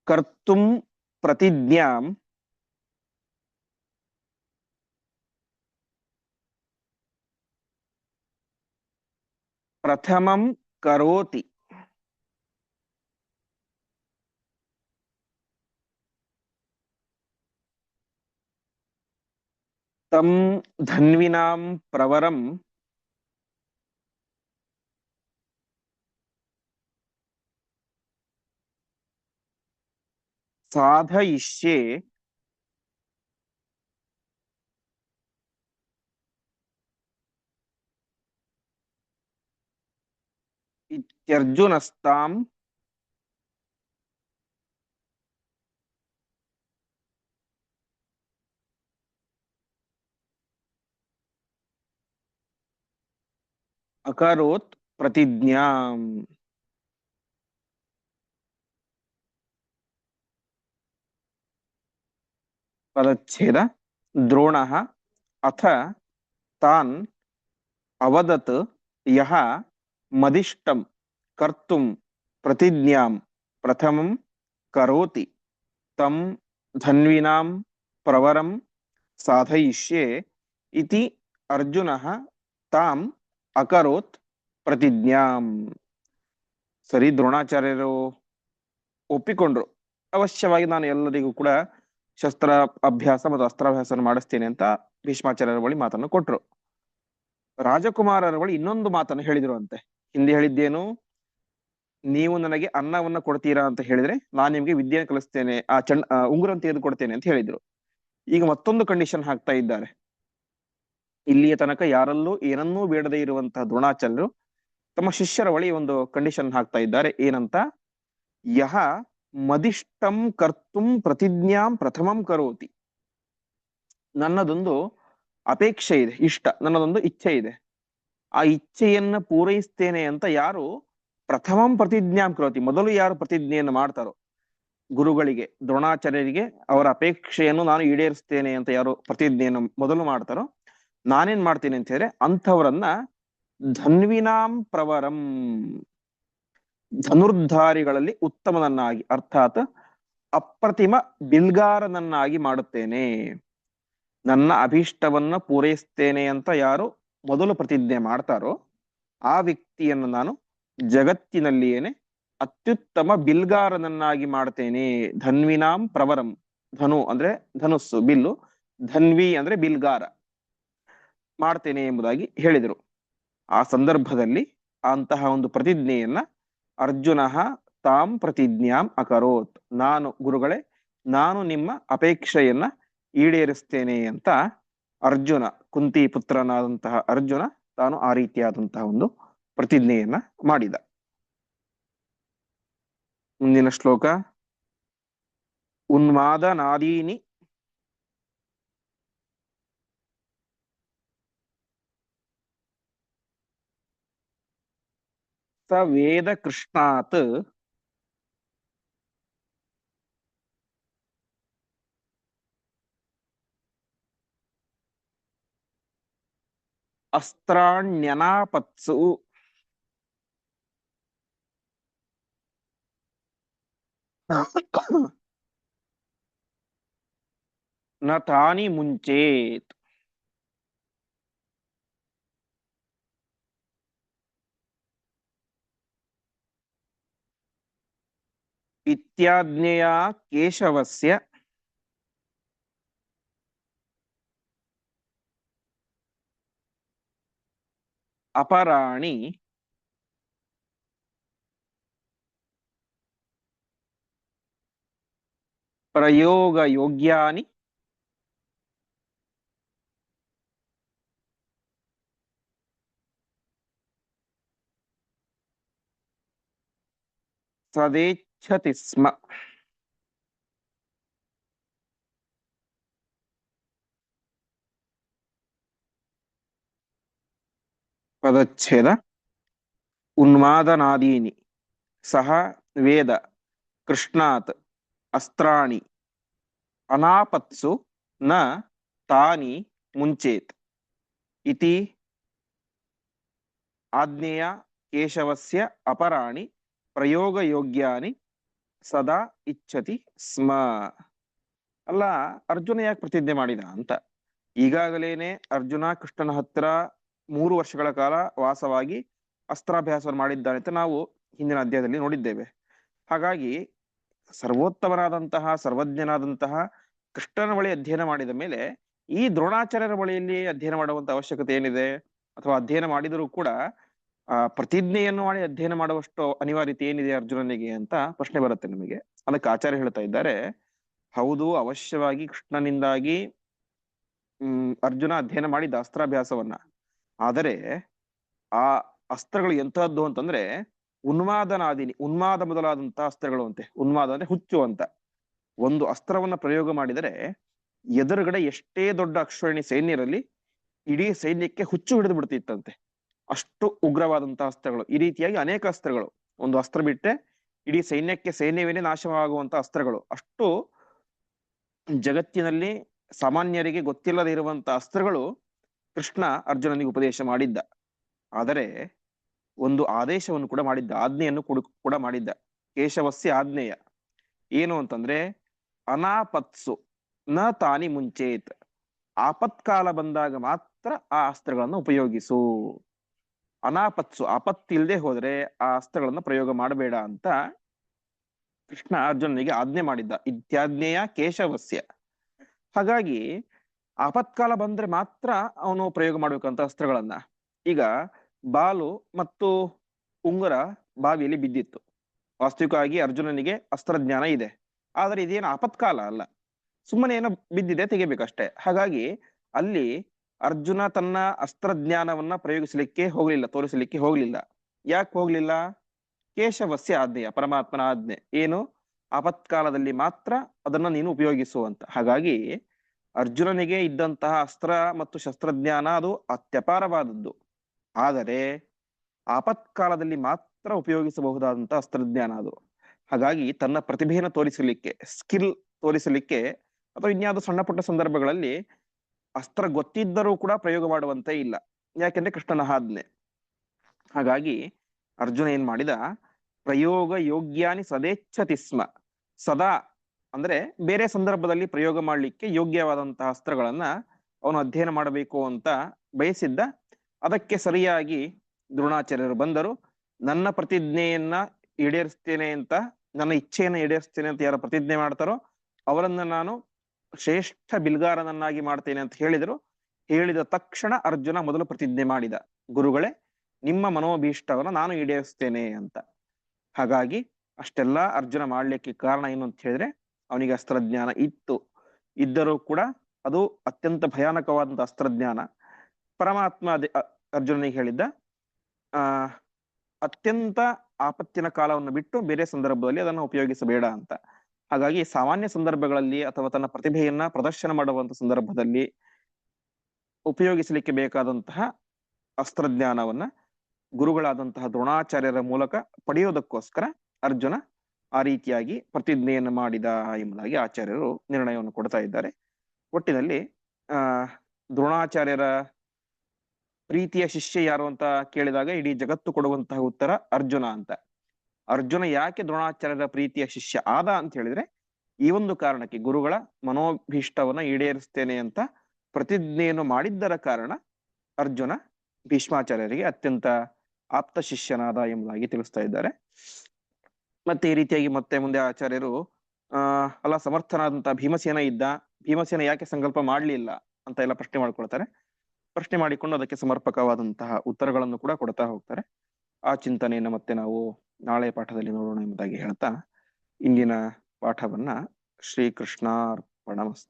ಕರ್ತುಂ ಪ್ರತಿಜ್ಞಾಂ ಪ್ರಥಮಂ ಕರೋತಿ तम धन्विनां प्रवरम। साधयिष्ये। इत्यर्जुनस्ताम् ಅಕರೋತ್ ಪ್ರತಿಜ್ಞಾಂ ಪದಚ್ಛೇದ ದ್ರೋಣಃ ಅಥ ತಾನ್ ಅವದತ್ ಯಹ ಮದಿಷ್ಟಂ ಕರ್ತುಂ ಪ್ರತಿಜ್ಞಾಂ ಪ್ರಥಮಂ ಕರೋತಿ ತಂ ಧನ್ವಿನಾಂ ಪ್ರವರಂ ಸಾಧಯಿಷ್ಯೆ ಇತಿ ಅರ್ಜುನಃ ತಾಂ ಅಕರೋತ್ ಪ್ರತಿಜ್ಞಾಂ. ಸರಿ, ದ್ರೋಣಾಚಾರ್ಯರು ಒಪ್ಪಿಕೊಂಡ್ರು. ಅವಶ್ಯವಾಗಿ ನಾನು ಎಲ್ಲರಿಗೂ ಕೂಡ ಶಸ್ತ್ರ ಅಭ್ಯಾಸ ಮತ್ತು ಅಸ್ತ್ರಾಭ್ಯಾಸ ಮಾಡಿಸ್ತೇನೆ ಅಂತ ಭೀಷ್ಮಾಚಾರ್ಯರ ಬಳಿ ಮಾತನ್ನು ಕೊಟ್ರು. ರಾಜಕುಮಾರರ ಬಳಿ ಇನ್ನೊಂದು ಮಾತನ್ನು ಹೇಳಿದ್ರು ಅಂತೆ. ಹಿಂದೆ ಹೇಳಿದ್ದೇನು, ನೀವು ನನಗೆ ಅನ್ನವನ್ನ ಕೊಡ್ತೀರಾ ಅಂತ ಹೇಳಿದ್ರೆ ನಾನು ನಿಮ್ಗೆ ವಿದ್ಯೆ ಕಲಿಸ್ತೇನೆ, ಆ ಚಂಡ್, ಆ ಉಂಗುರನ್ನು ತೆಗೆದು ಕೊಡ್ತೇನೆ ಅಂತ ಹೇಳಿದ್ರು. ಈಗ ಮತ್ತೊಂದು ಕಂಡೀಷನ್ ಹಾಕ್ತಾ ಇದ್ದಾರೆ. ಇಲ್ಲಿಯ ತನಕ ಯಾರಲ್ಲೂ ಏನನ್ನೂ ಬೇಡದೇ ಇರುವಂತಹ ದ್ರೋಣಾಚಾರ್ಯರು ತಮ್ಮ ಶಿಷ್ಯರ ಬಳಿ ಒಂದು ಕಂಡೀಷನ್ ಹಾಕ್ತಾ ಇದ್ದಾರೆ. ಏನಂತ? ಯಹ ಮದಿಷ್ಟಂ ಕರ್ತುಂ ಪ್ರತಿಜ್ಞಾಂ ಪ್ರಥಮಂ ಕರೋತಿ. ನನ್ನದೊಂದು ಅಪೇಕ್ಷೆ ಇದೆ, ಇಷ್ಟ, ನನ್ನದೊಂದು ಇಚ್ಛೆ ಇದೆ. ಆ ಇಚ್ಛೆಯನ್ನ ಪೂರೈಸ್ತೇನೆ ಅಂತ ಯಾರು? ಪ್ರಥಮಂ ಪ್ರತಿಜ್ಞಾಂ ಕರೋತಿ. ಮೊದಲು ಯಾರು ಪ್ರತಿಜ್ಞೆಯನ್ನು ಮಾಡ್ತಾರೋ? ಗುರುಗಳಿಗೆ, ದ್ರೋಣಾಚಾರ್ಯರಿಗೆ ಅವರ ಅಪೇಕ್ಷೆಯನ್ನು ನಾನು ಈಡೇರಿಸ್ತೇನೆ ಅಂತ ಯಾರು ಪ್ರತಿಜ್ಞೆಯನ್ನು ಮೊದಲು ಮಾಡ್ತಾರೋ? ನಾನೇನ್ ಮಾಡ್ತೀನಿ ಅಂತ ಹೇಳಿದ್ರೆ ಅಂಥವರನ್ನ ಧನ್ವಿನಾಂ ಪ್ರವರಂ. ಧನುರ್ಧಾರಿಗಳಲ್ಲಿ ಉತ್ತಮನನ್ನಾಗಿ, ಅರ್ಥಾತ್ ಅಪ್ರತಿಮ ಬಿಲ್ಗಾರನನ್ನಾಗಿ ಮಾಡುತ್ತೇನೆ. ನನ್ನ ಅಭೀಷ್ಟವನ್ನ ಪೂರೈಸ್ತೇನೆ ಅಂತ ಯಾರು ಮೊದಲು ಪ್ರತಿಜ್ಞೆ ಮಾಡ್ತಾರೋ ಆ ವ್ಯಕ್ತಿಯನ್ನು ನಾನು ಜಗತ್ತಿನಲ್ಲಿಯೇನೆ ಅತ್ಯುತ್ತಮ ಬಿಲ್ಗಾರನನ್ನಾಗಿ ಮಾಡ್ತೇನೆ. ಧನ್ವಿನಾಂ ಪ್ರವರಂ. ಧನು ಅಂದ್ರೆ ಧನುಸ್ಸು, ಬಿಲ್ಲು. ಧನ್ವಿ ಅಂದ್ರೆ ಬಿಲ್ಗಾರ. ಮಾಡ್ತೇನೆ ಎಂಬುದಾಗಿ ಹೇಳಿದರು. ಆ ಸಂದರ್ಭದಲ್ಲಿ ಅಂತಹ ಒಂದು ಪ್ರತಿಜ್ಞೆಯನ್ನ ಅರ್ಜುನ ತಾಂ ಪ್ರತಿಜ್ಞಾಂ ಅಕರೋತ್. ನಾನು ಗುರುಗಳೇ, ನಾನು ನಿಮ್ಮ ಅಪೇಕ್ಷೆಯನ್ನ ಈಡೇರಿಸ್ತೇನೆ ಅಂತ ಅರ್ಜುನ, ಕುಂತಿ ಪುತ್ರನಾದಂತಹ ಅರ್ಜುನ ತಾನು ಆ ರೀತಿಯಾದಂತಹ ಒಂದು ಪ್ರತಿಜ್ಞೆಯನ್ನ ಮಾಡಿದ. ಮುಂದಿನ ಶ್ಲೋಕ. ಉನ್ಮಾದ వేద కృష్ణాత్ అస్త్రాణ్యనాపత్సు న ముంచేత్. ඉත්‍යාඥයා කේශවස්ය අපරාණි ප්‍රයෝග යෝග්‍යානි සදේ ಸದೇಚ್ಛತಿ ಸ್ಮ ಪದಚ್ಛೇದ ಉನ್ಮಾದನಾದೀನಿ ಸಹ ವೇದ ಕೃಷ್ಣಾತ್ ಅಸ್ತ್ರಾಣಿ ಅನಾಪತ್ಸು ನ ತಾನಿ ಮುಂಚೇತ್ ಇತಿ ಆಜ್ಞೆಯ ಕೇಶವಸ್ಯ ಅಪರಾಣಿ ಪ್ರಯೋಗಯೋಗ್ಯಾನಿ ಸದಾ ಇಚ್ಛತಿ ಸ್ಮ. ಅಲ್ಲ, ಅರ್ಜುನ ಯಾಕೆ ಪ್ರತಿಜ್ಞೆ ಮಾಡಿದ ಅಂತ? ಈಗಾಗಲೇನೆ ಅರ್ಜುನ ಕೃಷ್ಣನ ಹತ್ರ ಮೂರು ವರ್ಷಗಳ ಕಾಲ ವಾಸವಾಗಿ ಅಸ್ತ್ರಾಭ್ಯಾಸವನ್ನು ಮಾಡಿದ್ದಾನೆ ಅಂತ ನಾವು ಹಿಂದಿನ ಅಧ್ಯಾಯದಲ್ಲಿ ನೋಡಿದ್ದೇವೆ. ಹಾಗಾಗಿ ಸರ್ವೋತ್ತಮನಾದಂತಹ, ಸರ್ವಜ್ಞನಾದಂತಹ ಕೃಷ್ಣನ ಬಳಿ ಅಧ್ಯಯನ ಮಾಡಿದ ಮೇಲೆ ಈ ದ್ರೋಣಾಚಾರ್ಯರ ಬಳಿಯಲ್ಲಿ ಅಧ್ಯಯನ ಮಾಡುವಂತ ಅವಶ್ಯಕತೆ ಏನಿದೆ? ಅಥವಾ ಅಧ್ಯಯನ ಮಾಡಿದರೂ ಕೂಡ ಪ್ರತಿಜ್ಞೆಯನ್ನು ಮಾಡಿ ಅಧ್ಯಯನ ಮಾಡುವಷ್ಟು ಅನಿವಾರ್ಯತೆ ಏನಿದೆ ಅರ್ಜುನನಿಗೆ ಅಂತ ಪ್ರಶ್ನೆ ಬರುತ್ತೆ ನಿಮಗೆ. ಅದಕ್ಕೆ ಆಚಾರ್ಯ ಹೇಳ್ತಾ ಇದ್ದಾರೆ, ಹೌದು, ಅವಶ್ಯವಾಗಿ ಕೃಷ್ಣನಿಂದಾಗಿ, ಹ್ಮ್, ಅರ್ಜುನ ಅಧ್ಯಯನ ಮಾಡಿದ ಅಸ್ತ್ರಾಭ್ಯಾಸವನ್ನ ಆದರೆ, ಆ ಅಸ್ತ್ರಗಳು ಎಂತಹದ್ದು ಅಂತಂದ್ರೆ, ಉನ್ಮಾದನಾದಿನಿ, ಉನ್ಮಾದ ಮೊದಲಾದಂತಹ ಅಸ್ತ್ರಗಳು ಅಂತೆ. ಉನ್ಮಾದ ಅಂದ್ರೆ ಹುಚ್ಚು ಅಂತ. ಒಂದು ಅಸ್ತ್ರವನ್ನ ಪ್ರಯೋಗ ಮಾಡಿದರೆ, ಎದುರುಗಡೆ ಎಷ್ಟೇ ದೊಡ್ಡ ಅಕ್ಷರಣಿ ಸೈನ್ಯರಲ್ಲಿ ಇಡೀ ಸೈನ್ಯಕ್ಕೆ ಹುಚ್ಚು ಹಿಡಿದು ಬಿಡ್ತಿತ್ತಂತೆ. ಅಷ್ಟು ಉಗ್ರವಾದಂತಹ ಅಸ್ತ್ರಗಳು. ಈ ರೀತಿಯಾಗಿ ಅನೇಕ ಅಸ್ತ್ರಗಳು. ಒಂದು ಅಸ್ತ್ರ ಬಿಟ್ಟರೆ ಇಡೀ ಸೈನ್ಯಕ್ಕೆ ಸೈನ್ಯವೇನೆ ನಾಶವಾಗುವಂತ ಅಸ್ತ್ರಗಳು. ಅಷ್ಟು ಜಗತ್ತಿನಲ್ಲಿ ಸಾಮಾನ್ಯರಿಗೆ ಗೊತ್ತಿಲ್ಲದೆ ಇರುವಂತಹ ಅಸ್ತ್ರಗಳು ಕೃಷ್ಣ ಅರ್ಜುನನಿಗೆ ಉಪದೇಶ ಮಾಡಿದ್ದ. ಆದರೆ ಒಂದು ಆದೇಶವನ್ನು ಕೂಡ ಮಾಡಿದ್ದ. ಆಜ್ಞೆಯನ್ನು ಕೂಡ ಮಾಡಿದ್ದ. ಕೇಶವಸ್ಯ ಆಜ್ಞೆಯ. ಏನು ಅಂತಂದ್ರೆ, ಅನಾಪತ್ಸು ನ ತಾನಿ ಮುಂಚೇತ್. ಆಪತ್ಕಾಲ ಬಂದಾಗ ಮಾತ್ರ ಆ ಅಸ್ತ್ರಗಳನ್ನು ಉಪಯೋಗಿಸು. ಅನಾಪತ್ಸು ಆಪತ್ತಿಲ್ದೆ ಹೋದ್ರೆ ಆ ಅಸ್ತ್ರಗಳನ್ನು ಪ್ರಯೋಗ ಮಾಡಬೇಡ ಅಂತ ಕೃಷ್ಣ ಅರ್ಜುನನಿಗೆ ಆಜ್ಞೆ ಮಾಡಿದ್ದ. ಇತ್ಯಾಜ್ಞೆಯ ಕೇಶವಸ್ಯ. ಹಾಗಾಗಿ ಆಪತ್ಕಾಲ ಬಂದ್ರೆ ಮಾತ್ರ ಅವನು ಪ್ರಯೋಗ ಮಾಡ್ಬೇಕಂತ ಅಸ್ತ್ರಗಳನ್ನ. ಈಗ ಬಾಲು ಮತ್ತು ಉಂಗುರ ಬಾವಿಯಲ್ಲಿ ಬಿದ್ದಿತ್ತು. ವಾಸ್ತವಿಕವಾಗಿ ಅರ್ಜುನನಿಗೆ ಅಸ್ತ್ರಜ್ಞಾನ ಇದೆ. ಆದ್ರೆ ಇದೇನು ಆಪತ್ಕಾಲ ಅಲ್ಲ. ಸುಮ್ಮನೆ ಏನೋ ಬಿದ್ದಿದೆ ತೆಗಿಬೇಕಷ್ಟೇ. ಹಾಗಾಗಿ ಅಲ್ಲಿ ಅರ್ಜುನ ತನ್ನ ಅಸ್ತ್ರಜ್ಞಾನವನ್ನ ಪ್ರಯೋಗಿಸಲಿಕ್ಕೆ ಹೋಗ್ಲಿಲ್ಲ, ತೋರಿಸಲಿಕ್ಕೆ ಹೋಗ್ಲಿಲ್ಲ. ಯಾಕೆ ಹೋಗ್ಲಿಲ್ಲ? ಕೇಶವಸ್ಯ ಆಜ್ಞೆಯ, ಪರಮಾತ್ಮನ ಆಜ್ಞೆ. ಏನು? ಆಪತ್ಕಾಲದಲ್ಲಿ ಮಾತ್ರ ಅದನ್ನ ನೀನು ಉಪಯೋಗಿಸುವಂತ. ಹಾಗಾಗಿ ಅರ್ಜುನನಿಗೆ ಇದ್ದಂತಹ ಅಸ್ತ್ರ ಮತ್ತು ಶಸ್ತ್ರಜ್ಞಾನ ಅದು ಅತ್ಯಪಾರವಾದದ್ದು. ಆದರೆ ಆಪತ್ಕಾಲದಲ್ಲಿ ಮಾತ್ರ ಉಪಯೋಗಿಸಬಹುದಾದಂತಹ ಅಸ್ತ್ರಜ್ಞಾನ ಅದು. ಹಾಗಾಗಿ ತನ್ನ ಪ್ರತಿಭೆಯನ್ನು ತೋರಿಸಲಿಕ್ಕೆ ಸ್ಕಿಲ್ ತೋರಿಸಲಿಕ್ಕೆ ಅಥವಾ ಇನ್ಯಾವುದೋ ಸಣ್ಣ ಪುಟ್ಟ ಸಂದರ್ಭಗಳಲ್ಲಿ ಅಸ್ತ್ರ ಗೊತ್ತಿದ್ದರೂ ಕೂಡ ಪ್ರಯೋಗ ಮಾಡುವಂತೆ ಇಲ್ಲ. ಯಾಕೆಂದ್ರೆ ಕೃಷ್ಣನ ಆಜ್ಞೆ. ಹಾಗಾಗಿ ಅರ್ಜುನ ಏನ್ ಮಾಡಿದ? ಪ್ರಯೋಗ ಯೋಗ್ಯಾನಿ ಸದೇಚ್ಛತಿ ಸ್ಮ. ಸದಾ ಅಂದ್ರೆ ಬೇರೆ ಸಂದರ್ಭದಲ್ಲಿ ಪ್ರಯೋಗ ಮಾಡಲಿಕ್ಕೆ ಯೋಗ್ಯವಾದಂತಹ ಅಸ್ತ್ರಗಳನ್ನ ಅವನು ಅಧ್ಯಯನ ಮಾಡಬೇಕು ಅಂತ ಬಯಸಿದ್ದ. ಅದಕ್ಕೆ ಸರಿಯಾಗಿ ದ್ರೋಣಾಚಾರ್ಯರು ಬಂದರು. ನನ್ನ ಪ್ರತಿಜ್ಞೆಯನ್ನ ಈಡೇರಿಸ್ತೇನೆ ಅಂತ, ನನ್ನ ಇಚ್ಛೆಯನ್ನ ಈಡೇರಿಸ್ತೇನೆ ಅಂತ ಯಾರು ಪ್ರತಿಜ್ಞೆ ಮಾಡ್ತಾರೋ ಅವರನ್ನ ನಾನು ಶ್ರೇಷ್ಠ ಬಿಲ್ಗಾರನನ್ನಾಗಿ ಮಾಡ್ತೇನೆ ಅಂತ ಹೇಳಿದರು. ಹೇಳಿದ ತಕ್ಷಣ ಅರ್ಜುನ ಮೊದಲು ಪ್ರತಿಜ್ಞೆ ಮಾಡಿದ, ಗುರುಗಳೇ, ನಿಮ್ಮ ಮನೋಭೀಷ್ಟವನ್ನು ನಾನು ಈಡೇರಿಸ್ತೇನೆ ಅಂತ. ಹಾಗಾಗಿ ಅಷ್ಟೆಲ್ಲ ಅರ್ಜುನ ಮಾಡ್ಲಿಕ್ಕೆ ಕಾರಣ ಏನು ಅಂತ ಹೇಳಿದ್ರೆ, ಅವನಿಗೆ ಅಸ್ತ್ರಜ್ಞಾನ ಇತ್ತು. ಇದ್ದರೂ ಕೂಡ ಅದು ಅತ್ಯಂತ ಭಯಾನಕವಾದಂತಹ ಅಸ್ತ್ರಜ್ಞಾನ. ಪರಮಾತ್ಮ ಅರ್ಜುನನಿಗೆ ಹೇಳಿದ್ದ, ಆ, ಅತ್ಯಂತ ಆಪತ್ತಿನ ಕಾಲವನ್ನು ಬಿಟ್ಟು ಬೇರೆ ಸಂದರ್ಭದಲ್ಲಿ ಅದನ್ನು ಉಪಯೋಗಿಸಬೇಡ ಅಂತ. ಹಾಗಾಗಿ ಸಾಮಾನ್ಯ ಸಂದರ್ಭಗಳಲ್ಲಿ ಅಥವಾ ತನ್ನ ಪ್ರತಿಭೆಯನ್ನ ಪ್ರದರ್ಶನ ಮಾಡುವಂತ ಸಂದರ್ಭದಲ್ಲಿ ಉಪಯೋಗಿಸಲಿಕ್ಕೆ ಬೇಕಾದಂತಹ ಅಸ್ತ್ರಜ್ಞಾನವನ್ನ ಗುರುಗಳಾದಂತಹ ದ್ರೋಣಾಚಾರ್ಯರ ಮೂಲಕ ಪಡೆಯೋದಕ್ಕೋಸ್ಕರ ಅರ್ಜುನ ಆ ರೀತಿಯಾಗಿ ಪ್ರತಿಜ್ಞೆಯನ್ನು ಮಾಡಿದ ಎಂಬುದಾಗಿ ಆಚಾರ್ಯರು ನಿರ್ಣಯವನ್ನು ಕೊಡ್ತಾ ಇದ್ದಾರೆ. ಒಟ್ಟಿನಲ್ಲಿ, ಆ, ದ್ರೋಣಾಚಾರ್ಯರ ಪ್ರೀತಿಯ ಶಿಷ್ಯ ಯಾರು ಅಂತ ಕೇಳಿದಾಗ ಇಡೀ ಜಗತ್ತು ಕೊಡುವಂತಹ ಉತ್ತರ ಅರ್ಜುನ ಅಂತ. ಅರ್ಜುನ ಯಾಕೆ ದ್ರೋಣಾಚಾರ್ಯರ ಪ್ರೀತಿಯ ಶಿಷ್ಯ ಆದ ಅಂತ ಹೇಳಿದ್ರೆ, ಈ ಒಂದು ಕಾರಣಕ್ಕೆ ಗುರುಗಳ ಮನೋಭೀಷ್ಟವನ್ನ ಈಡೇರಿಸ್ತೇನೆ ಅಂತ ಪ್ರತಿಜ್ಞೆಯನ್ನು ಮಾಡಿದ್ದರ ಕಾರಣ ಅರ್ಜುನ ಭೀಷ್ಮಾಚಾರ್ಯರಿಗೆ ಅತ್ಯಂತ ಆಪ್ತ ಶಿಷ್ಯನಾದ ಎಂಬುದಾಗಿ ತಿಳಿಸ್ತಾ ಇದ್ದಾರೆ. ಮತ್ತೆ ಈ ರೀತಿಯಾಗಿ ಮತ್ತೆ ಮುಂದೆ ಆಚಾರ್ಯರು, ಆ, ಅಲ್ಲ ಸಮರ್ಥನಾದಂತಹ ಭೀಮಸೇನ ಇದ್ದ, ಭೀಮಸೇನ ಯಾಕೆ ಸಂಕಲ್ಪ ಮಾಡ್ಲಿಲ್ಲ ಅಂತ ಎಲ್ಲ ಪ್ರಶ್ನೆ ಮಾಡ್ಕೊಳ್ತಾರೆ. ಪ್ರಶ್ನೆ ಮಾಡಿಕೊಂಡು ಅದಕ್ಕೆ ಸಮರ್ಪಕವಾದಂತಹ ಉತ್ತರಗಳನ್ನು ಕೂಡ ಕೊಡ್ತಾ ಹೋಗ್ತಾರೆ. ಆ ಚಿಂತನೆಯನ್ನು ಮತ್ತೆ ನಾವು ನಾಳೆ ಪಾಠದಲ್ಲಿ ನೋಡೋಣ ಎಂಬುದಾಗಿ ಹೇಳ್ತಾ ಇಂದಿನ ಪಾಠವನ್ನ ಶ್ರೀಕೃಷ್ಣಾರ್ಪಣಮಸ್ತು.